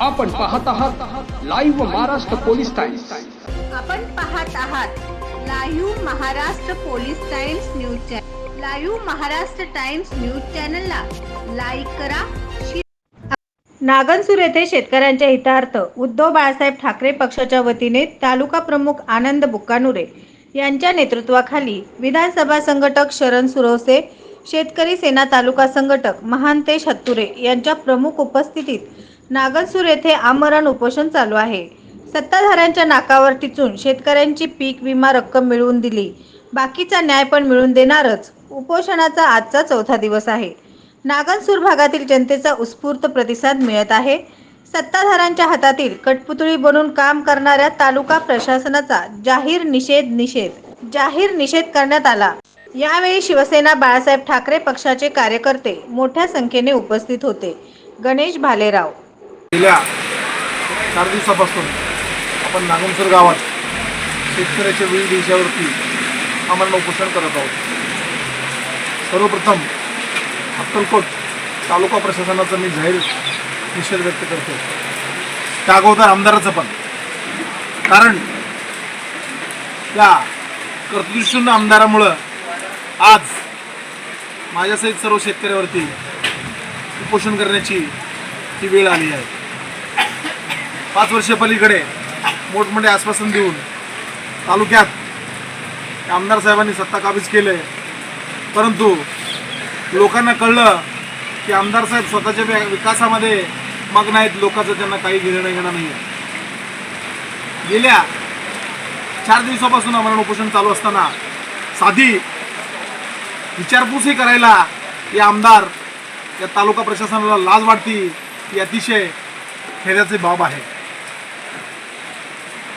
आपण पाहत आहात लाईव्ह महाराष्ट्र पोलीस टाइम्स आपण पाहत आहात live Maharashtra police Times news channel live Maharashtra Times news चॅनलला लाईक करा नागनसूर येथे शेतकऱ्यांच्या हितार्थ उद्धव बाळासाहेब ठाकरे पक्षाच्या वतीने तालुका प्रमुख आनंद बुक्कानुरे यांच्या नेतृत्वाखाली विधानसभा संघटक शरण सुरवसे शेतकरी सेना तालुका संघटक महांतेश हत्तुरे यांच्या प्रमुख उपस्थितीत नागनसूर येथे आमरण उपोषण चालू आहे. सत्ताधाऱ्यांच्या नाकावर टिचून शेतकऱ्यांची पीक विमा रक्कम मिळवून दिली. बाकीचा न्याय पण मिळून देणारच. उपोषणाचा आजचा चौथा दिवस आहे. नागनसूर भागातील जनतेचा उत्स्फूर्त प्रतिसाद मिळत आहे. सत्ताधाऱ्यांच्या हातातील कठपुतळी बनून काम करणाऱ्या तालुका प्रशासनाचा जाहीर निषेध निषेध. जाहीर निषेध करण्यात आला. यावेळी शिवसेना बाळासाहेब ठाकरे पक्षाचे कार्यकर्ते मोठ्या संख्येने उपस्थित होते. गणेश भालेराव गेल्या चार दिवसापासून आपण नागमसर गावात शेतकऱ्याच्या विविध विषयावरती आम्हाला उपोषण करत आहोत. सर्वप्रथम अक्कलकोट तालुका प्रशासनाचा मी जाहीर निषेध व्यक्त करतो. त्या अगोदर आमदाराचं पण. कारण त्या कर्तृशून आमदारामुळं आज माझ्यासहित सर्व शेतकऱ्यावरती उपोषण करण्याची ही वेळ आली आहे. पाच वर्ष पलीकडे मोठमोठे आश्वासन देऊन तालुक्यात आमदार साहेबांनी सत्ता काबीज केले परंतु लोकांना कळलं की आमदार साहेब स्वतःच्या विकासामध्ये मग्न आहेत. लोकांचं त्यांना काही घेणं घेणं नाही आहे गेल्या चार दिवसापासून आम्हाला उपोषण चालू असताना साधी विचारपूसही करायला हे आमदार या तालुका प्रशासनाला लाज वाटती ही अतिशय खेद्याची बाब आहे.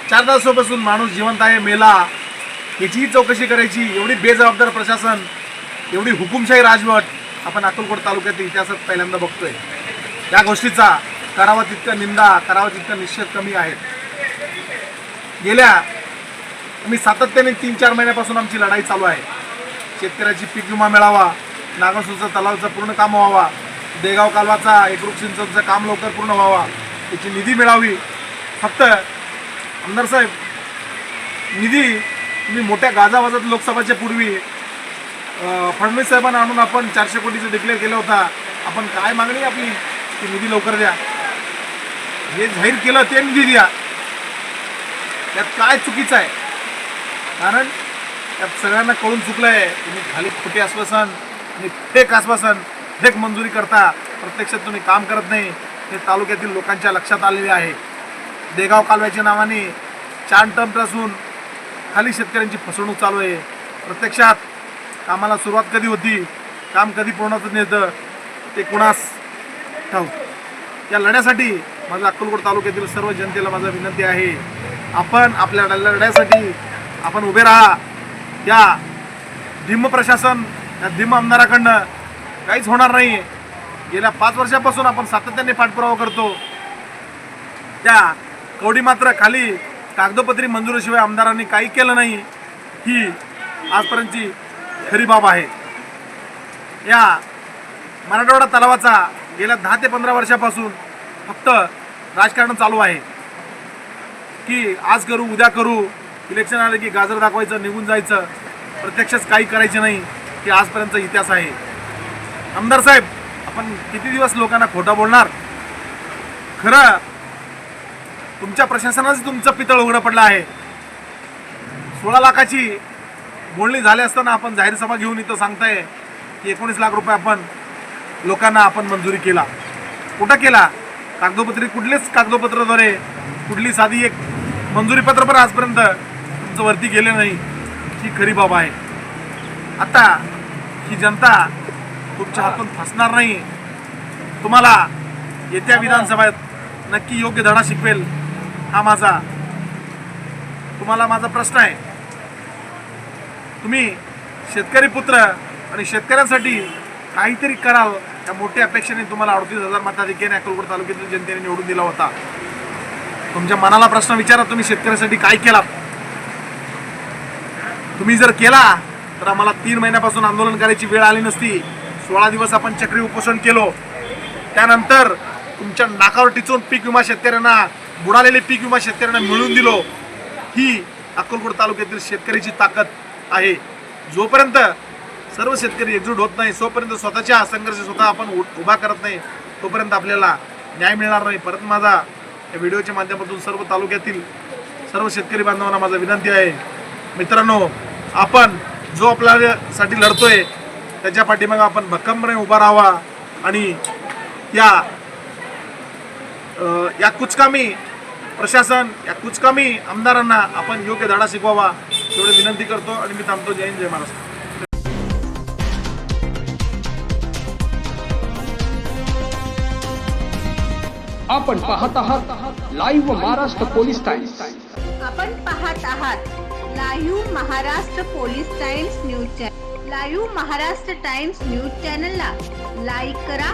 चार दिवसापासून माणूस जिवंत आहे मेला. याचीही चौकशी करायची. एवढी बेजबाबदार प्रशासन एवढी हुकुमशाही राजवट आपण अकोलकोट तालुक्यातील इतिहासात पहिल्यांदा बघतोय. या गोष्टीचा करावा तितका निंदा करावा तितका निश्चित कमी आहे. गेल्या आम्ही सातत्याने तीन चार महिन्यापासून आमची लढाई चालू आहे. शेतकऱ्याची पीक विमा मिळावा नागसूरचा तलावचं पूर्ण काम व्हावा देगाव कालवाचा एकरूप सिंचनचं काम लवकर पूर्ण व्हावा त्याची निधी मिळावी. फक्त आमदार साहेब निधी तुम्ही मोठ्या गाजावाजात लोकसभाच्या पूर्वी फडणवीस साहेबांना आणून आपण चारशे कोटीचं डिक्लेअर केलं होता. आपण काय मागणी आपली? की निधी लवकर द्या. हे जाहीर केलं ते निधी द्या. त्यात काय चुकीचं आहे? कारण त्यात सगळ्यांना कळून चुकलं आहे तुम्ही खाली खोटे आश्वासन आणि फेक आश्वासन फेक मंजुरी करता. प्रत्यक्षात तुम्ही काम करत नाही. हे तालुक्यातील लोकांच्या लक्षात आलेले आहे. देगाव कालव्याच्या नावाने चार टर्मपासून खाली शेतकऱ्यांची फसवणूक चालू आहे. प्रत्यक्षात कामाला सुरुवात कधी होती काम कधी पूर्णच नेतं ते कुणास ठाऊक. या लढ्यासाठी माझ्या अक्कलकोट तालुक्यातील सर्व जनतेला माझा विनंती आहे. आपण आपल्या लढ्यासाठी आपण उभे राहा. या धिम्म प्रशासन या धिम्म आमदाराकडनं काहीच होणार नाही. गेल्या पाच वर्षापासून आपण सातत्याने पाठपुरावा करतो. त्या कवडी मात्र खाली कागदोपत्री मंजुरीशिवाय आमदारांनी काही केलं नाही. ही आजपर्यंतची खरी बाब आहे. या मराठवाडा तलावाचा गेल्या दहा ते पंधरा वर्षापासून फक्त राजकारण चालू आहे. की आज करू उद्या करू इलेक्शन आलं की गाजर दाखवायचं निघून जायचं प्रत्यक्षच काही करायचे नाही हे आजपर्यंतचा इतिहास आहे. आमदार साहेब आपण किती दिवस लोकांना खोटं बोलणार? खरं तुमच्या प्रशासनाचं तुमचं पितळ उघडं पडलं आहे. सोळा लाखाची बोलणी झाली असताना आपण जाहीर सभा घेऊन इथं सांगताय की एकोणीस लाख रुपये आपण लोकांना आपण मंजुरी केला. कुठं केला? कागदोपत्री कुठलेच कागदोपत्राद्वारे कुठली साधी एक मंजुरी पत्र पण आजपर्यंत तुमचं वरती गेले नाही. ही खरी बाब आहे. आता ही जनता तुमच्या हातून फसणार नाही. तुम्हाला येत्या विधानसभेत नक्की योग्य धडा शिकवेल. हा माझा. तुम्हाला माझा प्रश्न आहे. तुम्ही शेतकरी पुत्र आणि शेतकऱ्यांसाठी काहीतरी कराल त्या मोठ्या अपेक्षेने तुम्हाला अडतीस हजार मताधिक्याने अकोलकोट तालुक्यातील जनतेने निवडून दिला होता. तुमच्या मनाला प्रश्न विचारा तुम्ही शेतकऱ्यासाठी काय केला तुम्ही जर केला तर आम्हाला तीन महिन्यापासून आंदोलन करायची वेळ आली नसती. सोळा दिवस आपण चक्री उपोषण केलो. त्यानंतर तुमच्या नाकावर टिचून पीक विमा शेतकऱ्यांना बुडालेले पीक विमा शेतकऱ्यांना मिळवून दिलो ही अक्कलकोट तालुक्यातील शेतकऱ्याची ताकद आहे. जोपर्यंत सर्व शेतकरी एकजूट होत नाही तोपर्यंत स्वतःच्या संघर्ष स्वतः आपण उ- उभा करत नाही तोपर्यंत आपल्याला न्याय मिळणार नाही. परत माझा या व्हिडिओच्या माध्यमातून सर्व तालुक्यातील सर्व शेतकरी बांधवांना माझा विनंती आहे. मित्रांनो आपण जो आपल्यासाठी लढतोय त्याच्या पाठीमागे आपण भक्कमपणे उभा राहावा आणि या या कुचकामी प्रशासन या कुचकामी आमदारांना आपण योग्य धडा शिकवावा एवढी विनंती करतो आणि मी थांबतो. जय हिंद जय महाराष्ट्र. आपण पाहत आहात लाईव्ह महाराष्ट्र पोलीस टाइम्स. आपण पाहत आहात live Maharashtra police Times news channel live Maharashtra Times news चॅनलला लाईक करा